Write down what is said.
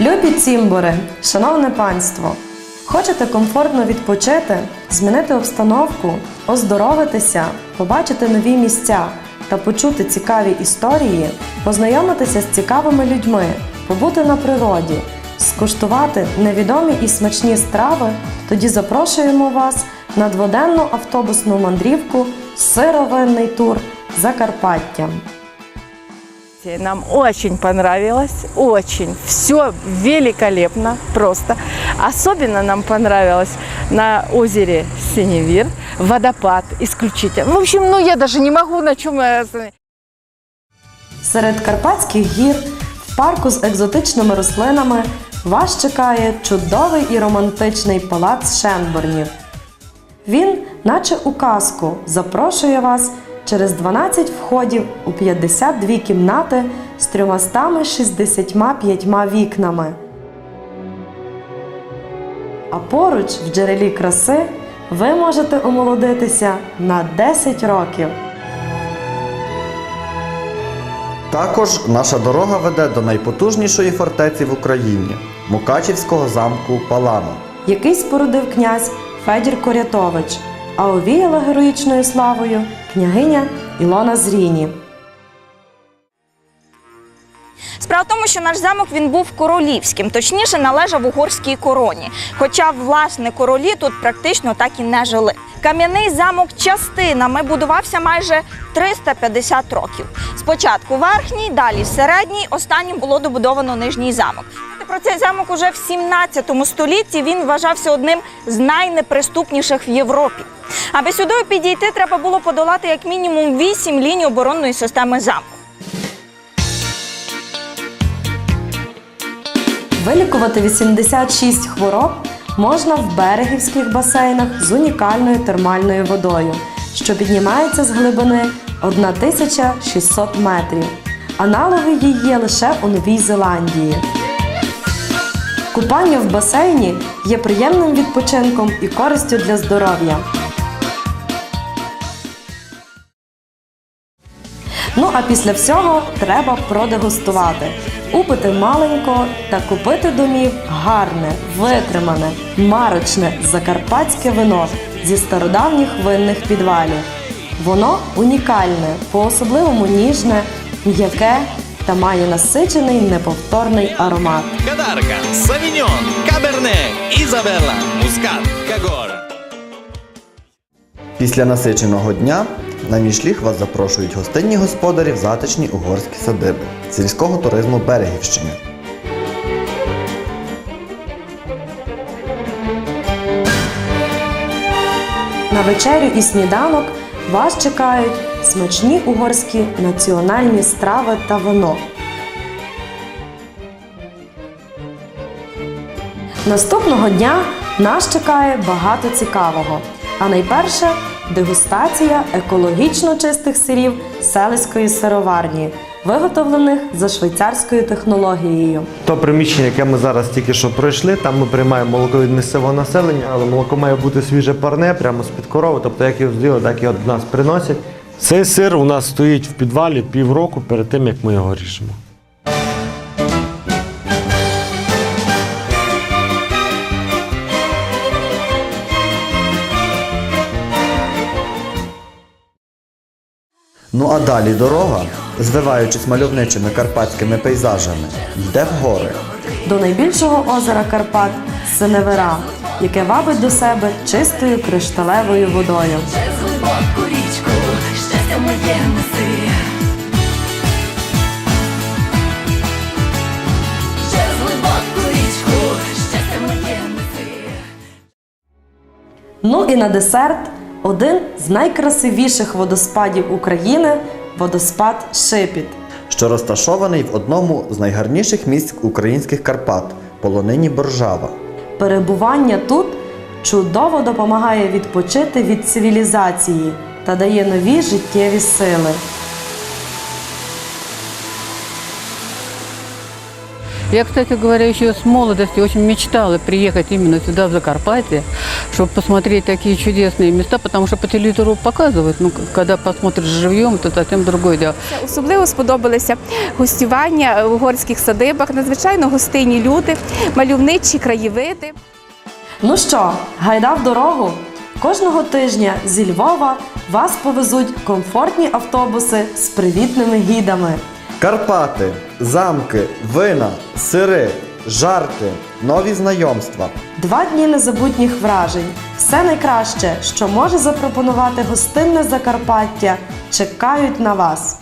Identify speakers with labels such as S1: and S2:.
S1: Любі цімбори, шановне панство! Хочете комфортно відпочити, змінити обстановку, оздоровитися, побачити нові місця та почути цікаві історії, познайомитися з цікавими людьми, побути на природі, скуштувати невідомі і смачні страви, тоді запрошуємо вас на дводенну автобусну мандрівку Сировинний тур Закарпаттям.
S2: Нам очень понравилось, очень. Все великолепно, просто. Особенно нам понравилось на озере Синевир, водопад исключительно. В общем, ну я даже не могу на чем.
S1: Серед Карпатських гір в парку з екзотичними рослинами вас чекає чудовий і романтичний палац Шенборнів. Він, наче у казку, запрошує вас через 12 входів у 52 кімнати з 365 вікнами. А поруч в джерелі краси ви можете омолодитися на 10 років.
S3: Також наша дорога веде до найпотужнішої фортеці в Україні Мукачівського замку Палама.
S1: який спорудив князь Федір Корятович, а овіяла героїчною славою княгиня Ілона Зріні.
S4: Справа в тому, що наш замок він був королівським, точніше належав угорській короні. Хоча власне королі тут практично так і не жили. Кам'яний замок частинами будувався майже 350 років. Спочатку верхній, далі середній, останнім було добудовано нижній замок. Про цей замок уже в 17 столітті він вважався одним з найнеприступніших в Європі. Аби сюди підійти, треба було подолати як мінімум 8 ліній оборонної системи замку.
S1: Вилікувати 86 хвороб можна в берегівських басейнах з унікальною термальною водою, що піднімається з глибини 1600 метрів. Аналоги її є лише у Новій Зеландії. Купання в басейні є приємним відпочинком і користю для здоров'я. Ну а після всього треба продегустувати. Упити маленько та купити домів гарне, витримане, марочне закарпатське вино зі стародавніх винних підвалів. Воно унікальне, по-особливому ніжне, м'яке та має насичений неповторний аромат.
S5: Кадарка, Савіньон, Каберне, Ізабелла, Мускат, Кагор.
S3: Після насиченого дня на мій шліх вас запрошують гостинні господарі в затишні угорські садиби сільського туризму Берегівщини.
S1: На вечерю і сніданок вас чекають смачні угорські національні страви та вино. Наступного дня нас чекає багато цікавого. А найперше дегустація екологічно чистих сирів селиської сироварні, виготовлених за швейцарською технологією.
S6: То приміщення, яке ми зараз тільки що пройшли, там ми приймаємо молоко від місцевого населення, але молоко має бути свіже парне, прямо з-під корови, тобто як його зробили, так його до нас приносять. Цей сир у нас стоїть в підвалі півроку перед тим, як ми його ріжемо.
S3: Ну а далі дорога, звиваючись мальовничими карпатськими пейзажами, йде в гори.
S1: до найбільшого озера Карпат Синевера, яке вабить до себе чистою кришталевою водою.
S7: Щастя моє неси. Через глибоку річку щастя моє неси.
S1: Ну і на десерт один з найкрасивіших водоспадів України водоспад Шипіт.
S3: що розташований в одному з найгарніших місць українських Карпат полонині Боржава.
S1: Перебування тут чудово допомагає відпочити від цивілізації та дає нові життєві сили.
S8: Я, кстати говоря, еще с молодости очень мечтала приехать именно сюда, в Закарпатье, чтобы посмотреть такие чудесные места, потому что по телевизору показывают, ну, к- когда посмотришь живьем, то совсем другое дело.
S9: Особливо сподобалися гостювання в угорських садибах, надзвичайно гостинні люди, мальовничі краєвиди.
S1: Ну що, гайда в дорогу? Кожного тижня зі Львова вас повезуть комфортні автобуси з привітними гідами.
S3: Карпати, замки, вина, сири, жарти, нові знайомства.
S1: Два дні незабутніх вражень. Все найкраще, що може запропонувати гостинне Закарпаття, чекають на вас.